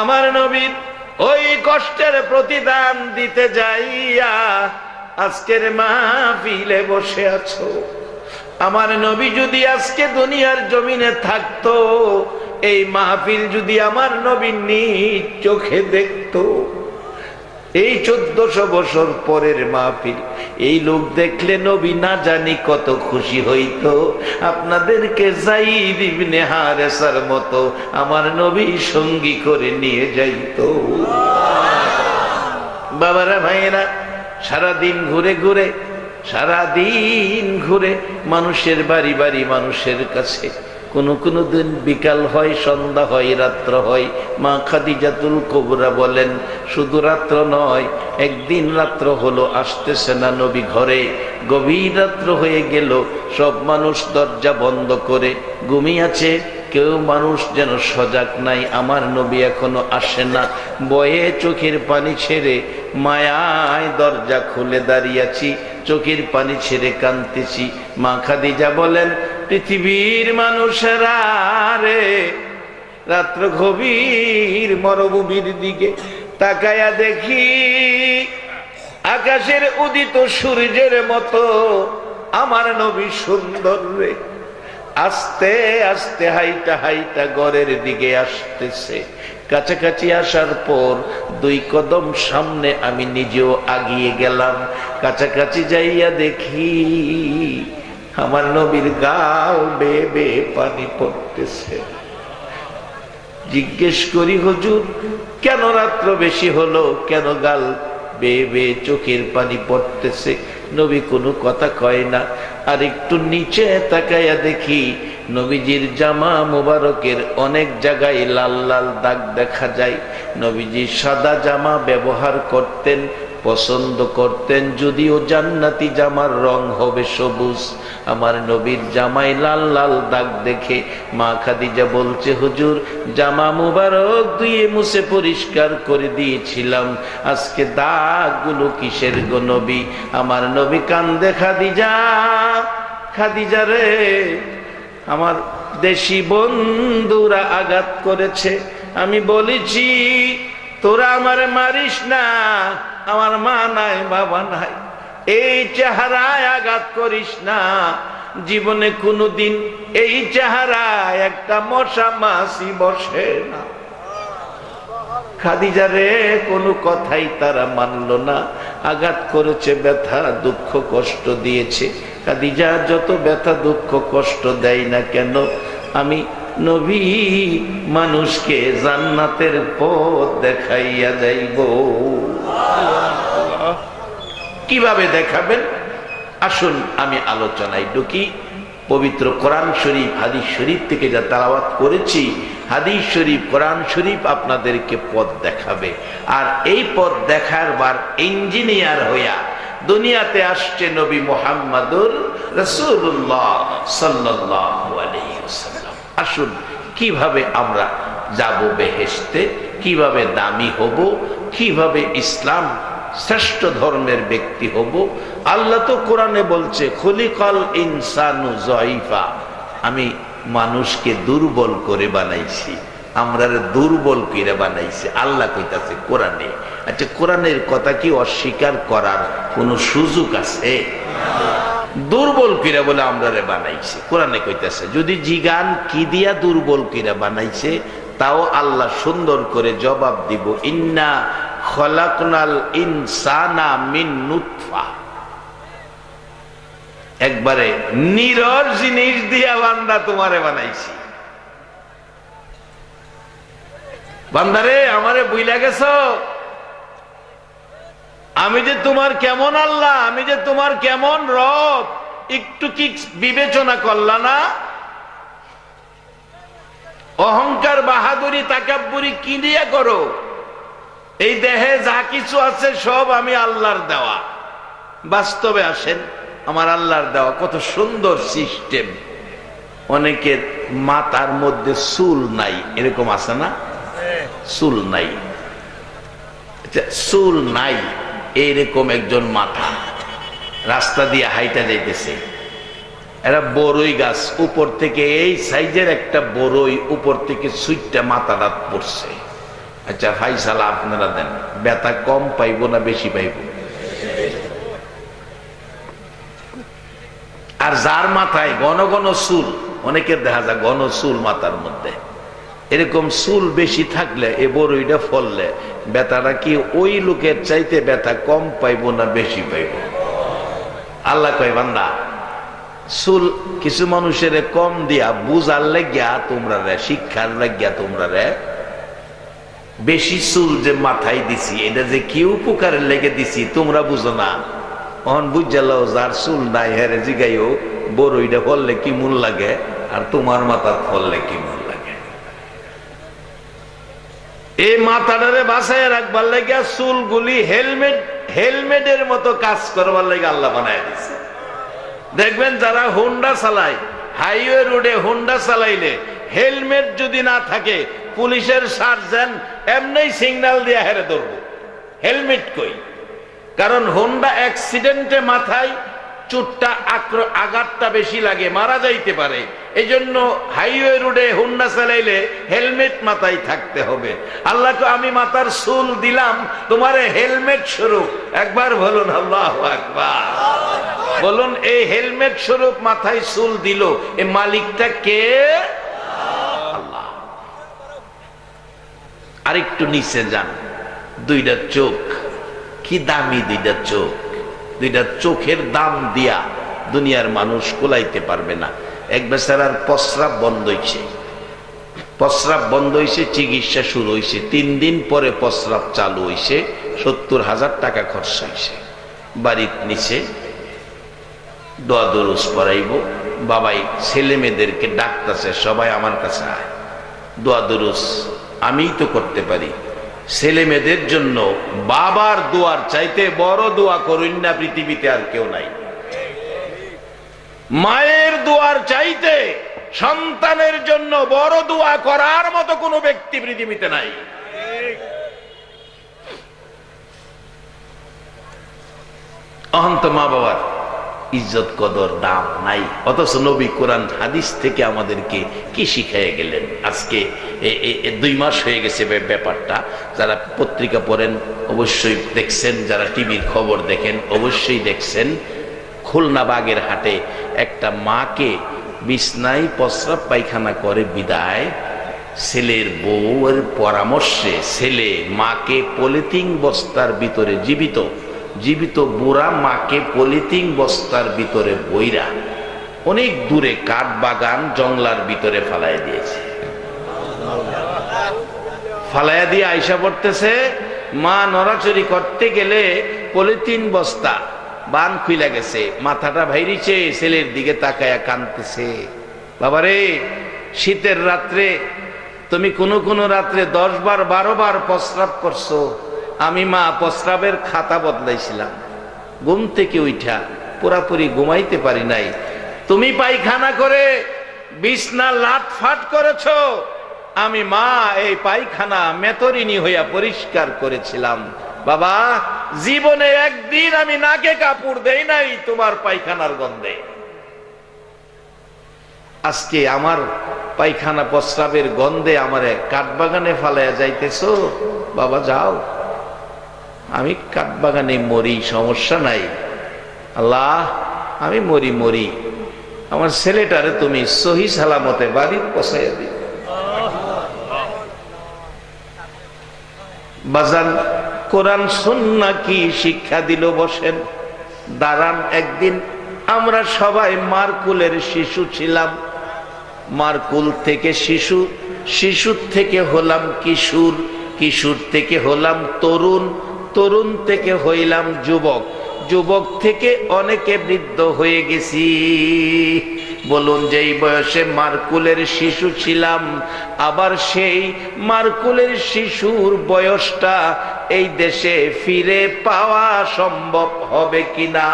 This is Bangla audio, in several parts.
আমার নবীর ওই কষ্টের প্রতিদান দিতে যাইয়া আজকের মাহফিলে বসে আছো। আমার নবী যদি আজকে দুনিয়ার জমিনে থাকতো, এই মাহফিল যদি আমার নবী নিজ চোখে দেখতো এই চোদ্দশো বছর পরের মাহফিল। এই লোক দেখলে নবী না জানি কত খুশি হইতো। আপনাদেরকে জাইদ ইবনে হারেসার মতো আমার নবী সঙ্গী করে নিয়ে যাইত। বাবারা, ভাইয়েরা, সারাদিন ঘুরে ঘুরে, সারাদিন ঘুরে মানুষের বাড়ি বাড়ি মানুষের কাছে কোন কোন দিন বিকাল হয়, সন্ধ্যা হয়, রাত্র হয়। মা খাদিজাতুল কবরা বলেন, শুধু রাত্র নয়, একদিন রাত্র হলো, আসতেছে না নবী ঘরে। গভীর রাত্র হয়ে গেল, সব মানুষ দরজা বন্ধ করে। ঘুমিয়েছে কেউ মানুষ যেন সজাগ নাই। আমার নবী এখনও আসে না। বয়ে চোখের পানি ছেড়ে মায়ায় দরজা খুলে দাঁড়িয়েছি চোখের পানি ছেড়ে কাঁদতেছি। মা খাদিজা বলেন পৃথিবীর মানুষেরা রে, রাত্র গভীর মরভূমির দিকে তাকায়া দেখি আকাশের উদিত সূর্যের মতো। আমার নবী সুন্দর রে, আস্তে আস্তে হাইটা হাইটা গড়ের দিকে আসতেছে। কাছাকাছি আসার পর দুই কদম সামনে আমি নিজেও আগিয়ে গেলাম। কাছাকাছি যাইয়া দেখি আমার নবীর গাও বে বে পানি পড়তেছে। জিজ্ঞেস করি, হুজুর, কেন রাত্র বেশি হলো? কেন গাল বেয়ে বেয়ে চোখের পানি পড়তেছে? নবী কোনো কথা কয় না। আর একটু নিচে তাকাইয়া দেখি নবীজির জামা মুবারকের অনেক জায়গায় লাল লাল দাগ দেখা যায়। নবীজি সাদা জামা ব্যবহার করতেন। পছন্দ করতেন যদিও জান্নাতি জামার রং হবে সবুজ। আমার নবীর জামাই লাল লাল দাগ দেখে মা খাদিজা বলছে, হুজুর, জামা মুবারক দুয়ে মুছে পরিষ্কার করে দিয়েছিলাম। আজকে দাগগুলো কিসের গো নবী? আমার নবী কান্দে খাদিজা। খাদিজা রে, আমার দেশি বন্ধুরা আঘাত করেছে। আমি বলেছি, তোরা আমার মারিস না আমার মা নাই, বাবা নাই। এই চেহারায় আঘাত করিস না। জীবনে কোনোদিন এই চেহারায় একটা মশা মাসি বসে না। খাদিজা রে, কোনো কথাই তারা মানল না। আঘাত করেছে, ব্যথা, দুঃখ, কষ্ট দিয়েছে। খাদিজা, যত ব্যথা, দুঃখ, কষ্ট দেয় না কেন, আমি নবী মানুষকে জান্নাতের পথ দেখাইয়া যাইব। কীভাবে দেখাবেন? আসুন, আমি আলোচনায় ঢুকি। পবিত্র কোরআন শরীফ, হাদিস শরীফ থেকে যা তালাবাত করেছি, হাদিস শরীফ, কোরআন শরীফ আপনাদেরকে পথ দেখাবে। আর এই পথ দেখার বার ইঞ্জিনিয়ার হইয়া দুনিয়াতে আসছে নবী মোহাম্মদুর রসুল্লাহ সাল্লাহ আলাইসাল্লাম আসুন, কীভাবে আমরা যাব বেহেস্তে কীভাবে দামি হব? কীভাবে ইসলাম শ্রেষ্ঠ ধর্মের ব্যক্তি হব? আল্লাহ তো কোরআনে বলছে, খলিকল ইনসানু জয়ফা আমি মানুষকে দুর্বল করে বানাইছি। আমরা দুর্বল করে বানাইছি। আল্লাহ কইতাছে কোরআনে। আচ্ছা কোরআনের কথা কি অস্বীকার করার কোনো সুযোগ আছে? দুর্বল কিরা বলে আমরা রে বানাইছে। কোরআনে কইতাছে, যদি জিগান কি দিয়া দুর্বল কিরা বানাইছে, তাও আল্লাহ সুন্দর করে জবাব দিব, ইন্না খলাকনাল ইনসানা মিন নুতফা। একবারে নিরর জিনিস দিয়া বান্দা তোমারে বানাইছি। বান্দারে, আমারে বুইলা গেছ? আমি যে তোমার কেমন আল্লাহ, আমি যে তোমার কেমন রব, একটু কি বিবেচনা করলা না? অহংকার, বাহাদুরি, তাকাব্বুরি কি দিয়ে করো? এই দেহে যা কিছু আছে সব আমি আল্লাহর দেওয়া। বাস্তবে আসেন, আমার আল্লাহর দেওয়া, কত সুন্দর সিস্টেম। অনেকের মাথার মধ্যে চুল নাই, এরকম আছে না? চুল নাই। চুল নাই। এইরকম একজন মাথা রাস্তা দিয়ে হাইটা যাইতেছে। এরা বড়ই গাছ, উপর থেকে এই সাইজের একটা বড়ই উপর থেকে সুইটটা মাথাটা পড়ছে আচ্ছা ফাইসালা আপনারা দেন, ব্যথা কম পাইবো না বেশি পাইবো? আর যার মাথায় ঘন ঘন চুল, অনেকের দেখা যায় ঘন চুল মাথার মধ্যে। এরকম চুল বেশি থাকলে এ বড়ইটা ফললে ব্যথাটা কি ওই লোকের চাইতে ব্যথা কম পাইবো না বেশি পাইবো? আল্লাহ কয়, বান্দা, চুল কিছু মানুষের কম দিয়া বুঝার লাগিয়া তোমরা রে, শিক্ষার লাগিয়া তোমরা রে, বেশি চুল যে মাথায় দিছি, এটা যে কি উপকারের লেগে দিছি তোমরা বুঝো না। অহন বুঝালো যার চুল নাই হেরে জিগাইও বড়ইটা ফললে কি মূল লাগে, আর তোমার মাথার ফললে কি মূল? এই মাথাটারে বাসায় রাখবার লাগে চুলগুলি হেলমেট, হেলমেটের মতো কাজ করবার লাগে আল্লাহ বানায় দিছে। দেখবেন যারা হোন্ডা চালায়, হাইওয়ে রোডে হোন্ডা চালাইলে হেলমেট যদি না থাকে, পুলিশের সার্জেন এমনি সিগন্যাল দিয়ে হেরে ধরবো। হেলমেট কই? কারণ হোন্ডা অ্যাক্সিডেন্টে মাথায় চুটটা আক্র আঘাতটা বেশি লাগে, মারা যাইতে পারে। এই জন্য হাইওয়ে রোডে হুন্ডা চালাইলে হেলমেট মাথায় থাকতে হবে। আল্লাহকে আমি মাথার চুল দিলাম, তোমার হেলমেট স্বরূপ। একবার বলুন, আল্লাহ একবার বলুন, এই হেলমেট স্বরূপ মাথায় চুল দিল, এ মালিকটা কে? আল্লাহ। আরেকটু নিচে যান, দুইটা চোখ। কি দামি দুইটা চোখ। দুইটা চোখের দাম দিয়া দুনিয়ার মানুষ কোলাইতে পারবে না। এক বেচারার প্রস্রাব বন্ধ হয়েছে প্রস্রাব বন্ধ হয়েছে চিকিৎসা শুরু হয়েছে তিন দিন পরে প্রস্রাব চালু হয়েছে সত্তর হাজার টাকা খরচ হয়েছে বাড়ির নিচে দোয়া দরুস পড়াইব। বাবাই ছেলে মেয়েদেরকে ডাকতেছে, সবাই আমার কাছে আয়। দোয়া দরুস আমিই তো করতে পারি। ছেলে মেয়েদের জন্য বাবার দোয়ার চাইতে বড় দোয়া করুন না পৃথিবীতে আর কেউ নাই। মায়ের দোয়ার চাইতে সন্তানের জন্য বড় দোয়া করার মতো কোনো ব্যক্তি পৃথিবীতে নাই। অহন্ত মা বাবার ইজ্জত কদর দাম নাই। অথচ নবী কোরআন হাদিস থেকে আমাদেরকে কি শিখাইয়ে গেলেন? আজকে দুই মাস হয়ে গেছে ব্যাপারটা। যারা পত্রিকা পড়েন, অবশ্যই দেখছেন। যারা টিভির খবর দেখেন, অবশ্যই দেখছেন। খুলনা বাগের হাটে একটা মাকে বিছনায় প্রস্রাব পায়খানা করে বিদায়। ছেলের বউয়ের পরামর্শে ছেলে মাকে পলিথিন বস্তার ভিতরে জীবিত জীবিত বুড়া মাকে পলিথিন বস্তার ভিতরে বইরা অনেক দূরে কাঠ বাগান জংলার ভিতরে ফালাই দিয়েছে। ফালাইয়া দিয়ে আইসা পড়তেছে, মা, নড়াচড়ি করতে গেলে পলিথিন বস্তা বান খুইলা গেছে, মাথাটা ভাইরিছে, ছেলের দিকে তাকায়া কানতেছে। বাবারে, শীতের রাত্রে তুমি কোনো কোনো রাত্রে দশ বার, বারো বার প্রস্রাব করছ আমি মা প্রস্রাবের খাতা বদলাইছিলাম। ঘুম থেকে উঠা পুরাপুরি ঘুমাইতে পারি নাই। তুমি পায়খানা করে বিছনা লাট ফাট করেছ। আমি মা এই পায়খানা মেতরিনী হইয়া পরিষ্কার করেছিলাম। বাবা, জীবনে একদিন আমি নাকে কাপড় দেই নাই তোমার পায়খানার গন্ধে। আজকে আমার পায়খানা প্রস্রাবের গন্ধে আমারে কাঠবাগানে ফালাইয়া যাইতেছো? বাবা, যাও। আমি কাঠবাগানে মরি, সমস্যা নাই। আল্লাহ, আমি মরি মরি। আমার ছেলেটারে তুমি সহি সালামতে বাড়ি পৌঁছাইয়া দিও। বাজান, কোরআন সুন্না কি শিক্ষা দিল বসেন? দাঁড়ান একদিন, আমরা সবাই মারকুলের শিশু ছিলাম। মারকুল থেকে শিশু, শিশুর থেকে হলাম কিশোর কিশোর থেকে হলাম তরুণ তরুণ থেকে হইলাম যুবক। যুবক থেকে অনেকে বৃদ্ধ হয়ে গেছি। বলুন যেই বয়সে মারকুলের শিশু ছিলাম, আবার সেই মারকুলের শিশুর বয়সটা এই দেশে ফিরে পাওয়া সম্ভব হবে কিনা?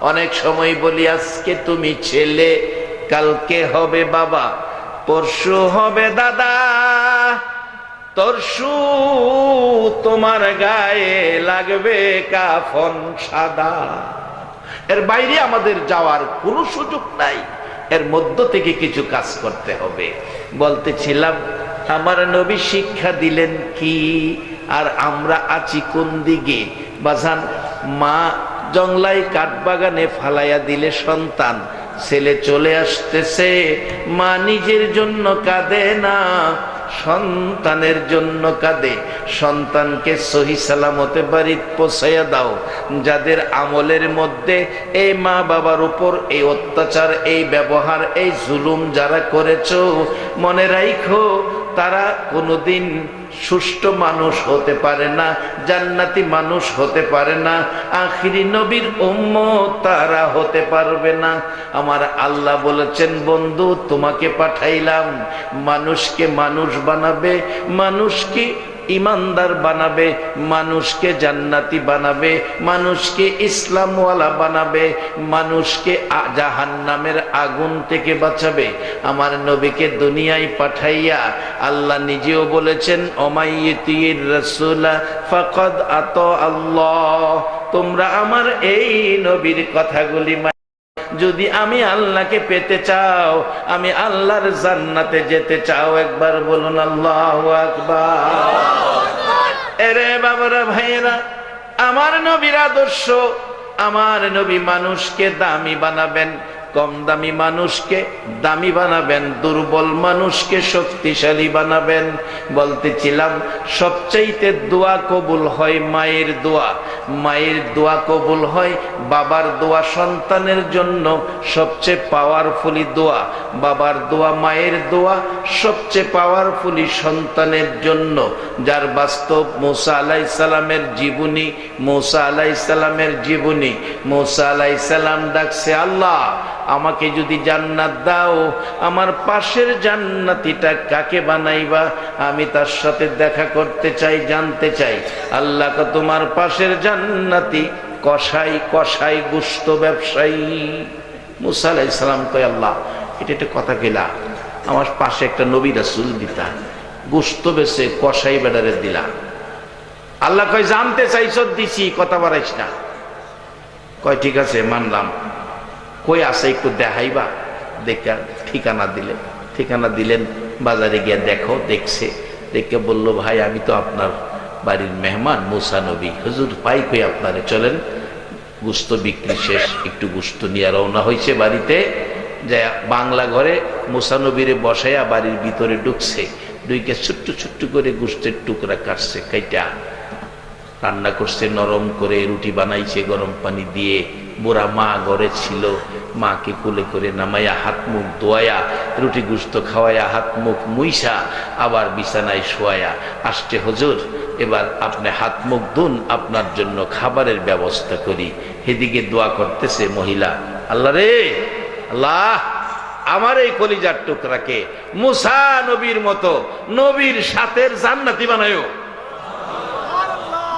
অনেক সময় বলি, আজকে তুমি ছেলে, কালকে হবে বাবা, পরশু হবে দাদা। তরশু তোমার গায়ে লাগবে কাফন সাদা। এর বাইরে আমাদের যাওয়ার কোনো সুযোগ নাই। এর মধ্য থেকে কিছু কাজ করতে হবে। বলতেছিলাম, আমার নবী শিক্ষা দিলেন কি? আর আমরা আছি কোন দিকে? বাজান, মা জংলায় কাঠবাগানে ফালাইয়া দিলে সন্তান। ছেলে চলে আসতেছে, মা নিজের জন্য কাঁদে না। সন্তানের জন্য কাঁদে। সন্তানকে সহি সালামতে বাড়ি পোষাইয়া দাও। যাদের আমলের মধ্যে এই মা বাবার উপর এই অত্যাচার, এই ব্যবহার, এই জুলুম যারা করেছ, মনে রাইখো, তারা কোনোদিন সুষ্ঠ মানুষ হতে পারে না, জান্নাতি মানুষ হতে পারে না, আখিরি নবীর উম্ম তারা হতে পারবে না। আমার আল্লাহ বলেছেন, বন্ধু, তোমাকে পাঠাইলাম। মানুষকে মানুষ বানাবে, মানুষকে ইমানদার বানাবে, মানুষকে জান্নাতি বানাবে, মানুষকে ইসলামওয়ালা বানাবে, মানুষকে জাহান নামের আগুন থেকে বাঁচাবে। আমার নবীকে দুনিয়ায় পাঠাইয়া আল্লাহ নিজেও বলেছেন ফকদ আত আল্লাহ। তোমরা আমার এই নবীর কথাগুলি যদি আমি আল্লাহকে পেতে চাও, আমি আল্লাহর জান্নাতে যেতে চাও, একবার বলুন আল্লাহ আকবার। বাবারা ভাইয়েরা, আমার নবীর আদর্শ, আমার নবী মানুষকে দামি বানাবেন কম দামি মানুষকে দামি বানাবেন, দুর্বল মানুষকে শক্তিশালী বানাবেন। বলতেছিলাম, সবচাইতে দোয়া কবুল হয় মায়ের দোয়া। মায়ের দোয়া কবুল হয় বাবার দোয়া সন্তানের জন্য সবচেয়ে পাওয়ারফুলি দোয়া। বাবার দোয়া মায়ের দোয়া সবচেয়ে পাওয়ারফুলি সন্তানের জন্য। যার বাস্তব মৌসা আলাই সালামের জীবনী, মৌসা আলাই সালামের জীবনী। মৌসা আলাই সালাম ডাকছে, আল্লাহ আমাকে যদি জান্নাত দাও, আমার পাশের জান্নাতিটা কাকে বানাইবা? আমি তার সাথে দেখা করতে চাই, জানতে চাই। আল্লাহ তোমার পাশের জান্নাতি কষাই কষাই গুস্ত ব্যবসায়ী। মুসা আলাইসালাম কয়, আল্লাহ, এটা একটা কথা গেলা আমার পাশে একটা নবী রাসুল দিতা। গুস্ত বেছে কষাই বেডারে দিলা। আল্লাহ কয়, জানতে চাইছ, দিছি, কথা বাড়াইস না। কয়, ঠিক আছে, মানলাম। কই আছে একটু দেখাইবা? দেখা ঠিকানা দিলে। ঠিকানা দিলেন, বাজারে গিয়ে দেখো, দেখছে। দেখে বলল, ভাই, আমি তো আপনার বাড়ির মেহমান, মুসা নবী। হুজুর পাই কই আপনারে? চলেন, গুস্ত বিক্রি শেষ, একটু গুস্ত নিয়ে রওনা হয়েছে বাড়িতে। যে বাংলা ঘরে মুসানবীরে বসাইয়া বাড়ির ভিতরে ঢুকছে। দুইকে ছোট্ট ছোট্ট করে গুস্তের টুকরা কাটছে, কাইটা। রান্না করছে, নরম করে রুটি বানাইছে, গরম পানি দিয়ে। বুড়া মা ঘরে ছিল, মাকে কুলে করে নামাইয়া হাত মুখ দোয়াইয়া রুটি গুস্ত খাওয়াইয়া হাত মুখ মুইসা, আবার বিছানায় শোয়াইয়া আসছে, হজুর, এবার আপনি হাত মুখ ধুন, আপনার জন্য খাবারের ব্যবস্থা করি। সেদিকে দোয়া করতেছে মহিলা, আল্লাহ রে, আল্লাহ, আমার এই কলিজার টুকরাকে মুসা নবীর মতো নবীর সাথের জান্নাতি বানায়।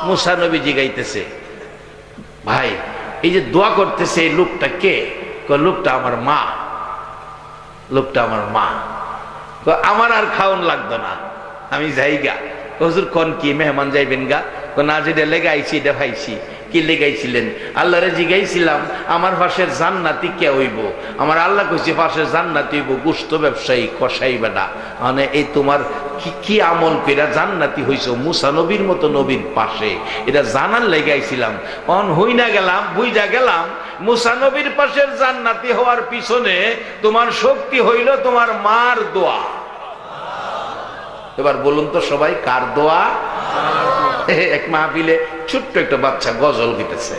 মুসা নবী জিগাইতেছে, ভাই এই যে দোয়া করতেছে লোকটা কে? লোকটা আমার মা। লোকটা আমার মা। আমার আর খাওন লাগতো না। আমি যাই গা হজুর, কন কি? মেহমান যাইবেন গা? না, যেটা লেগাইছি ভাইছি। কি লেগাইছিলেন? আল্লাহরে জিগাইছিলাম, আমার পাশের জান্নাতি কে হইব? আমার আল্লাহ কইছে, পাশের জান্নাতি হইব গুস্ত ব্যবসায়ী কষাই বেটা মানে এই তোমার কি কি আমল পেরা জান্নাতি হইছ? মুসা নবীর মতো নবীর পাশে। এটা জানার লেগাইছিলাম অন হই না গেলাম বুঝা গেলাম, মুসা নবীর পাশের জান্নাতি হওয়ার পিছনে তোমার শক্তি হইল তোমার মার দোয়া। এবার বলুন তো সবাই, কার দোয়া? এক মাহফিলে ছোট্ট একটা বাচ্চা গজল গিতেছে।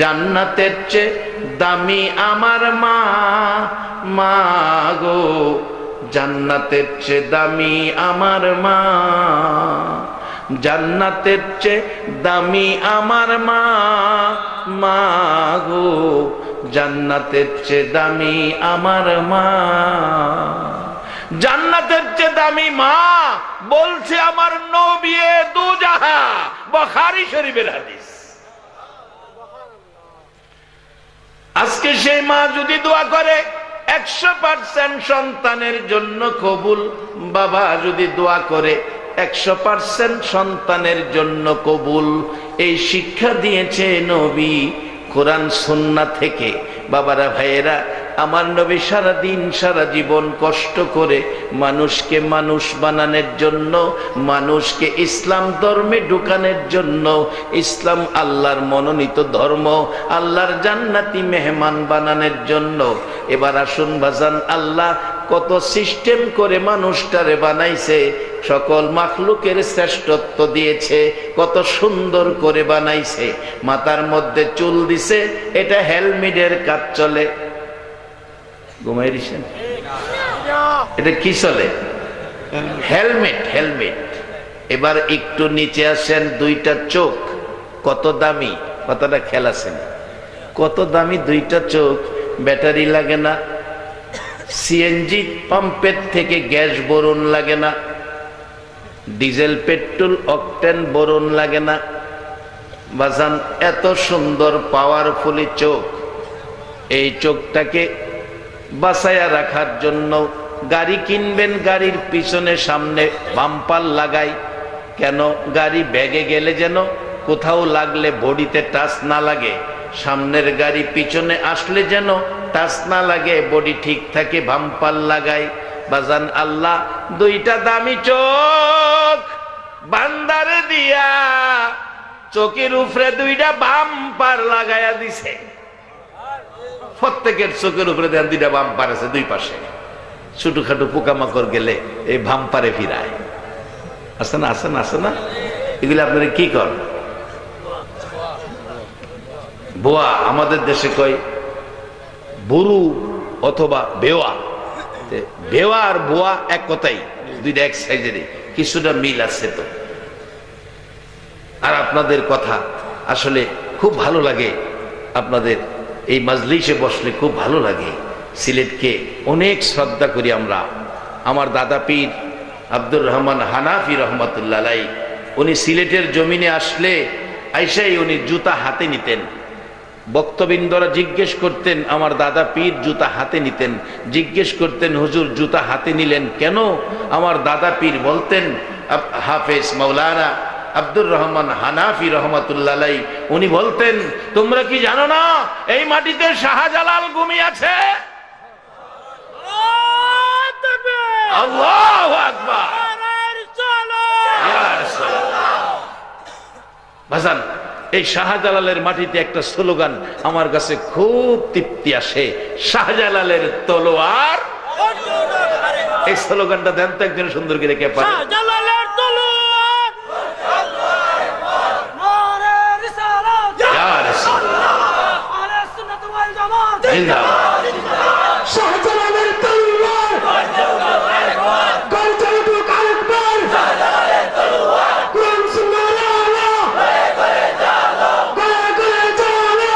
জান্নাতের চেয়ে দামি আমার মা মা গো। জান্নাতের চেয়ে দামি আমার মা। জান্নাতের চেয়ে দামি আমার মা। মা গো, জান্নাতের চেয়ে দামি আমার মা। জান্নাতের চেয়ে দামি মা বলছে আমার নবিয়ে দু জাহা বখারি শরীফের হাদিস। আজকে সেই মা যদি দোয়া করে একশো পার্সেন্ট সন্তানের জন্য কবুল। বাবা যদি দোয়া করে, একশো পার্সেন্ট সন্তানের জন্য কবুল। এই শিক্ষা দিয়েছে নবী কোরআন সন্না থেকে। বাবারা, ভাইয়েরা, আমার নবী সারা দিন সারা জীবন কষ্ট করে মানুষকে মানুষ বানানোর জন্য, মানুষকে ইসলাম ধর্মে ঢুকানোর জন্য, ইসলাম আল্লাহর মনোনীত ধর্ম, আল্লাহর জান্নাতি মেহমান বানানোর জন্য। এবার আসুন ভাজান আল্লাহ কত সিস্টেম করে মানুষটারে বানাইছে, সকল মাখলুকের শ্রেষ্ঠত্ব দিয়েছে, কত সুন্দর করে বানাইছে। মাথার মধ্যে চুল দিছে, এটা হেলমেটের কাজ চলে। ঘুমাই এটা কি চলে? Helmet helmet. এবার একটু নিচে আসেন, দুইটা চোখ, কত দামি, কথাটা খেলাছেন কত দামি দুইটা চোখ, ব্যাটারি লাগে না সিএনজি পাম্পের থেকে গ্যাস বরণ লাগে না ডিজেল পেট্রোল অকটেন বরণ লাগে না বাজান, এত সুন্দর পাওয়ারফুলি চোখ। এই চোখটাকে বাসায়া রাখার জন্য গাড়ি কিনবেন, গাড়ির পিছনে সামনে বাম্পার লাগাই। কেন? গাড়ি ব্যাগে গেলে যেন কোথাও লাগলে বডিতে টাচ না লাগে। সামনের গাড়ি পিছনে আসলে যেন টাচ না লাগে বডি ঠিক থাকে, বাম্পার লাগাই। বাজান আল্লাহ, দুইটা দামি চোখ, বান্দারে দিয়া। চোখের উপরে দুইটা বাম্পার লাগাইয়া দিছে। প্রত্যেকের চোখের উপরে দেন দুইটা বাম্পার আছে দুই পাশে। ছোটখাটো পোকামাকড় গেলে এই বাম্পারে ফিরায়। আছে না আছে না আছে না? এগুলি আপনারা কি কর? বোয়া, আমাদের দেশে কয় বরু অথবা বেওয়া। বেওয়া আর বোয়া এক কথাই, দুইটা এক সাইজেরই, কিছুটা মিল আছে তো। আর আপনাদের কথা আসলে খুব ভালো লাগে। আপনাদের এই মাজলিসে বসলে খুব ভালো লাগে। সিলেটকে অনেক শ্রদ্ধা করি আমরা। আমার দাদা পীর আব্দুর রহমান হানাফি রহমতুল্লাহ উনি সিলেটের জমিনে আসলে আইসাই উনি জুতা হাতে নিতেন। বক্তবৃন্দরা জিজ্ঞেস করতেন আমার দাদা পীর জুতা হাতে নিতেন। জিজ্ঞেস করতেন হুজুর জুতা হাতে নিলেন কেন? আমার দাদা পীর বলতেন হাফেজ মৌলানা আব্দুর রহমান হানাফি রহমতুল্লাহ উনি বলতেন তোমরা কি জানো না এই মাটিতে শাহজালাল ঘুমিয়ে আছে। ভাসান এই শাহজালালের মাটিতে একটা স্লোগান আমার কাছে খুব তৃপ্তি আসে শাহজালালের তলোয়ার। এই স্লোগানটা দেন তো একজন সুন্দর করে কে পারে তলোয়ার নারে রিসালাত ইয়া রাসূলুল্লাহ। আলে সুন্নাত ওয়াল জামাত জিন্দাবাদ। শাহজালালের তলোয়ার গর্জনটুক আকবর কোরআন সুন্নাহর আলো গলে গলে জালো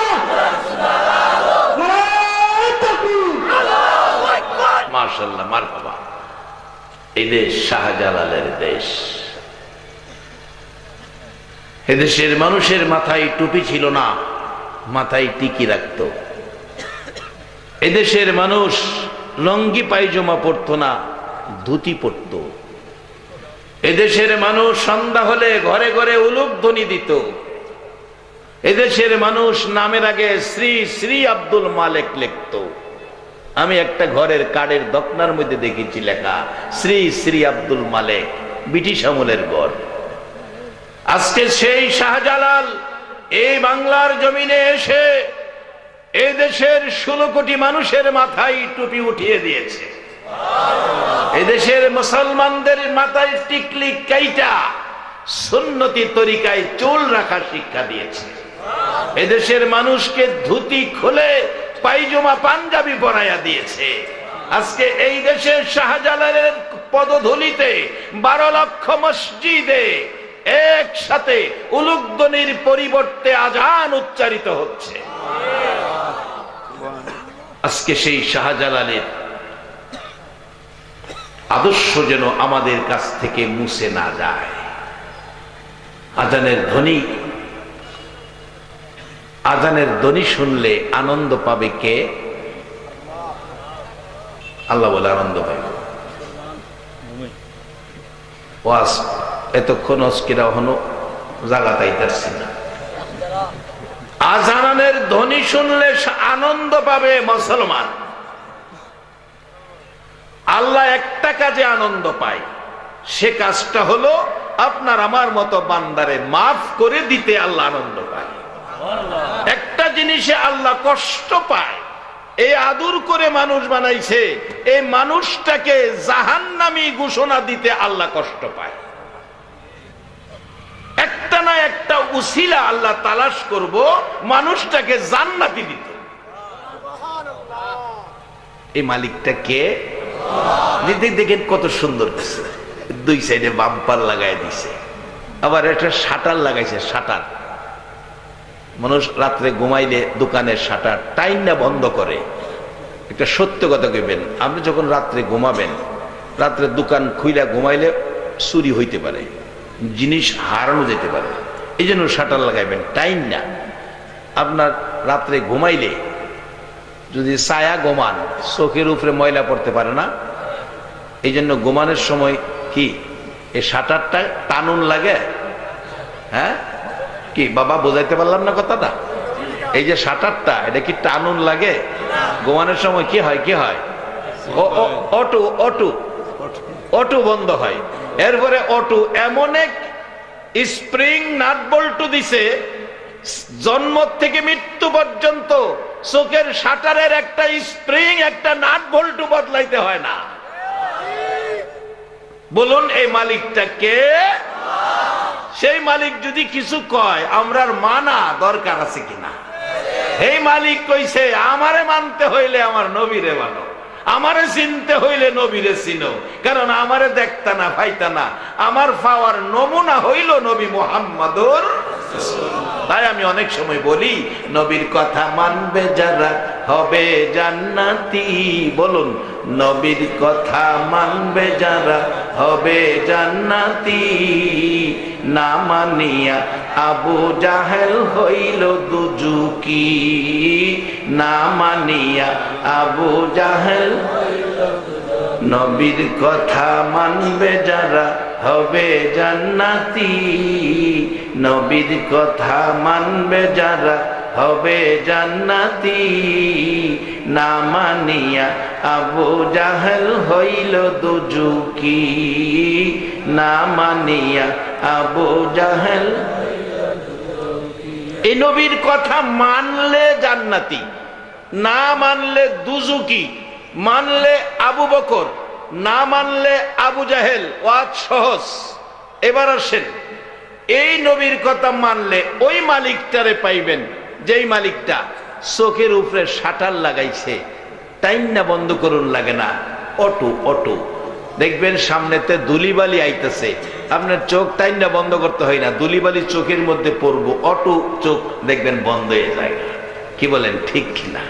নারায়ে তাকবীর মাশাল্লাহ মারহাবা এই দেশ শাহজালালের দেশ। এদেশের মানুষের মাথায় টুপি ছিল না, মাথায় টিকি রাখত। এদেশের মানুষ লঙ্গি পায়জমা পরতো না, ধুতি পরত। এদেশের মানুষ সন্ধ্যা হলে ঘরে ঘরে উলুক ধ্বনি দিত। এদেশের মানুষ নামের আগে শ্রী শ্রী আব্দুল মালেক লিখতো। আমি একটা ঘরের কাঠের দখনার মধ্যে দেখেছি লেখা, শ্রী শ্রী আব্দুল মালেক, ব্রিটিশ আমলের ঘর। আজকে সেই শাহজালাল এই বাংলার জমিনে এসে এই দেশের ষোলো কোটি মানুষের মাথায় টুপি উঠিয়ে দিয়েছে। এদেশের মুসলমানদের মাথায় টিকলি কাইটা সুন্নতি তরিকায় চুল রাখা শিক্ষা দিয়েছে। এদেশের মানুষকে ধুতি খুলে পাইজমা পাঞ্জাবি পরাইয়া দিয়েছে। আজকে এই দেশের শাহজালালের পদধূলিতে বারো লক্ষ মসজিদে একসাথে উলুকদনির পরিবর্তে আজান উচ্চারিত হচ্ছে। আজকে সেই শাহজালালের আদর্শ যেন আমাদের কাছ থেকে মুছে না যায়। আজানের ধ্বনি আজানের ধ্বনি শুনলে আনন্দ পাবে কে? আল্লাহ বলে আনন্দ পাবে। ওয়াজ, এতক্ষণ অস্কিরা হনো? জাগা তাইতারছি না। আজানের ধ্বনি শুনলে আনন্দ পাবে মুসলমান। আল্লাহ একটা কাজে আনন্দ পায়। সে কাজটা হলো আপনার আমার মতো বান্দারে মাফ করে দিতে আল্লাহ আনন্দ পায়। একটা জিনিসে আল্লাহ কষ্ট পায় এই আদর করে মানুষ বানাইছে এই মানুষটাকে জাহান্নামী ঘোষণা দিতে আল্লাহ কষ্ট পায়। একটা না একটা উসিলা আল্লাহ তালাশ করব মানুষটাকে জান্নাতি দিত। এই মালিকটা কে? দেখেন কত সুন্দর দুই সাইডে বাম্পার লাগাই দিছে আবার একটা শাটার লাগাইছে শাটার। মানুষ রাত্রে ঘুমাইলে দোকানের শাটার টাইম না বন্ধ করে। একটা সত্য কথা কইবেন, আপনি যখন রাত্রে ঘুমাবেন, রাত্রে দোকান খুইলা ঘুমাইলে চুরি হইতে পারে, জিনিস হারানো যেতে পারে। এই জন্য শাটার লাগাইবেন টাইম না আপনার রাত্রে ঘুমাইলে যদি ছায়া ঘুমান, চোখের উপরে ময়লা পড়তে পারে না। এই জন্য ঘুমানোর সময় কি, এই শাটারটা টানুন লাগে? হ্যাঁ? কি, বাবা বোঝাইতে পারলাম না কথাটা? এই যে শাটারটা, এটা কি টানুন লাগে? ঘুমানোর সময় কি হয় কি হয়? অটো অটো অটো বন্ধ হয়। এরপরে অটো, এমন এক স্প্রিং নাট বল্টু দিছে, জন্ম থেকে মৃত্যু পর্যন্ত চোখের শাটারের একটা স্প্রিং, একটা নাট বল্টু বদলাইতে হয় না। বলুন, এই মালিকটা কে? সেই মালিক যদি কিছু কয়, আমরার মানা দরকার আছে কিনা? এই মালিক কইছে, আমারে মানতে হইলে আমার নবীরে মানো, আমারে চিনতে হইলে নবীরে চিনো, কারণ আমারে দেখতা না পাইতা না, আমার পাওয়ার নমুনা হইল নবী মোহাম্মদুর তাই আমি অনেক সময় বলি, নবীর কথা মানবে যারা, হবে জান্নাতি। বলুন, নবীর কথা মানবে যারা হবে জান্নাতি। না মানিয়া আবু জাহেল হইল দুজুকি না মানিয়া আবু জাহেল নবীর কথা মানবে যারা হবে জান্নাতি। নবীর কথা মানবে যারা হবে জান্নাতি। না মানিয়া আবু জাহেল হইল দুজুকি না মানিয়া আবু জাহেল এই নবীর কথা মানলে জান্নাতি, না মানলে দুজুকি মানলে আবু বকর, না মানলে আবু জাহেল, ওয়াজ সহজ। এবার আসেন, এই নবীর কথা মানলে ওই মালিকটারে পাইবেন যেই মালিকটা চোখের উপরে শাটার লাগাইছে টাইম না বন্ধ করুন লাগে না, অটো অটো। দেখবেন সামনেতে দুলিবালি আইতেছে, আপনার চোখ টাইম না বন্ধ করতে হয় না দুলিবালি চোখের মধ্যে পড়ব, অটো চোখ দেখবেন বন্ধ হয়ে যায়। কি বলেন, ঠিক কিনা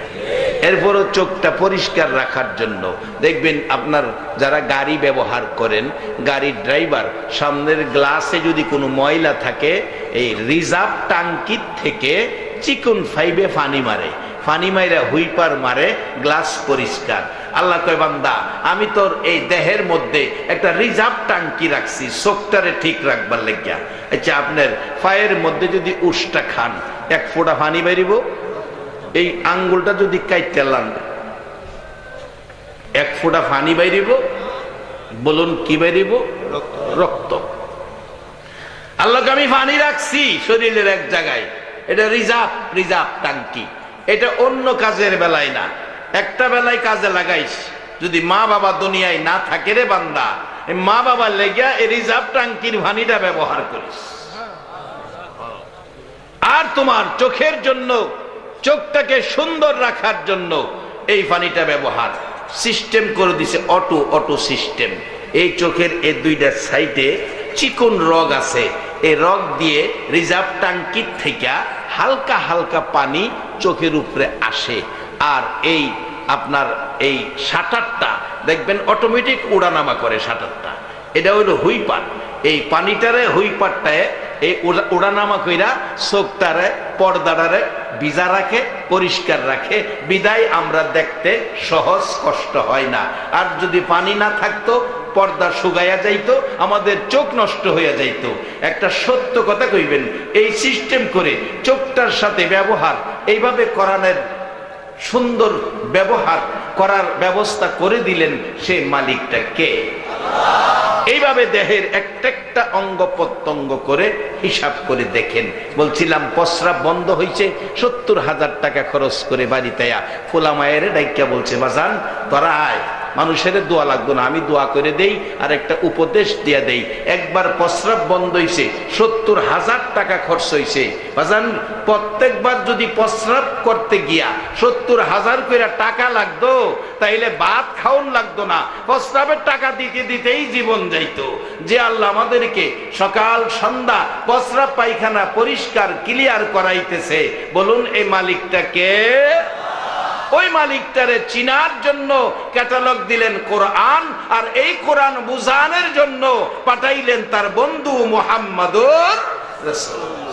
এরপরও চোখটা পরিষ্কার রাখার জন্য দেখবেন আপনার যারা গাড়ি ব্যবহার করেন গাড়ির ড্রাইভার, সামনের গ্লাসে যদি কোনো ময়লা থাকে, এই রিজার্ভ টাঙ্কির থেকে চিকন ফাইবে ফানি মারে। ফানি মাইরা হুইপার মারে, গ্লাস পরিষ্কার। আল্লাহ কয়, বান্দা, আমি তোর এই দেহের মধ্যে একটা রিজার্ভ টাঙ্কি রাখছি চোখটারে ঠিক রাখবার লেগিয়া। আচ্ছা আপনার পায়ের মধ্যে যদি উষ্টা খান, এক ফোঁটা ফানি বেরিব এই আঙ্গুলটা যদি কাইতে লান, এক ফোঁটা ফানি বাইরিব বলুন, কি বাইরিব রক্ত। আল্লাহকে আমি ফানি রাখছি, শরীরের এক জায়গায়। এটা রিজার্ভ রিজার্ভ টাঙ্কি। এটা অন্য কাজের বেলায় না। একটা বেলায় কাজে লাগাইস। যদি মা বাবা দুনিয়ায় না থাকে রে বান্দা মা বাবা লেগিয়া এই রিজার্ভ টাঙ্কির পানিটা ব্যবহার করিস। আর তোমার চোখের জন্য, চোখটাকে সুন্দর রাখার জন্য এই পানিটা ব্যবহার। সিস্টেম করে দিছে অটো অটো সিস্টেম। এই চোখের এই দুইটা সাইডে চিকন রগ আছে। এই রগ দিয়ে রিজার্ভ টাঙ্কির থেকে হালকা হালকা পানি চোখের উপরে আসে। আর এই আপনার এই শাটারটা, দেখবেন অটোমেটিক উড়ানামা করে শাটারটা। এটা হইল হুইপার। এই পানিটারে, হুইপারটায় এই উড়ানামা কইরা চোখটারে, পর্দাটারে ভিজা রাখে, পরিষ্কার রাখে। বিদায় আমরা দেখতে সহজ, কষ্ট হয় না। আর যদি পানি না থাকতো পর্দা শুকাইয়া যাইতো, আমাদের চোখ নষ্ট হইয়া যাইত। একটা সত্য কথা কইবেন, এই সিস্টেম করে চোখটার সাথে ব্যবহার, এইভাবে করানোর সুন্দর ব্যবহার করার ব্যবস্থা করে দিলেন সে মালিকটা কে? এইভাবে দেহের একটা একটা অঙ্গ প্রত্যঙ্গ করে হিসাব করে দেখেন। বলছিলাম, প্রস্রাব বন্ধ হয়েছে সত্তর হাজার টাকা খরচ করে বাড়িতে ফোলা মায়ের ডাইকা বলছে, বাজান, তোরা আয়। মানুষের দোয়া লাগতো না, আমি দোয়া করে দেই আর একটা উপদেশ দিয়া দেই। একবার প্রস্রাব বন্ধ হয়েছে সত্তর হাজার টাকা খরচ হয়েছে বাজান, প্রত্যেকবার যদি প্রস্রাব করতে গিয়া সত্তর হাজার করে টাকা লাগতো, তাইলে ভাত খাওন লাগতো না। প্রস্রাবের টাকা দিতে দিতেই জীবন যাইতো। যে আল্লাহ আমাদেরকে সকাল, সন্ধ্যা প্রস্রাব পায়খানা পরিষ্কার, ক্লিয়ার করাইতেছে, বলুন এই মালিকটাকে ওই মালিকটারে চিনার জন্য ক্যাটালগ দিলেন কোরআন, আর এই কোরআন বুঝানের জন্য পাঠাইলেন তার বন্ধু মোহাম্মদুর রাসূল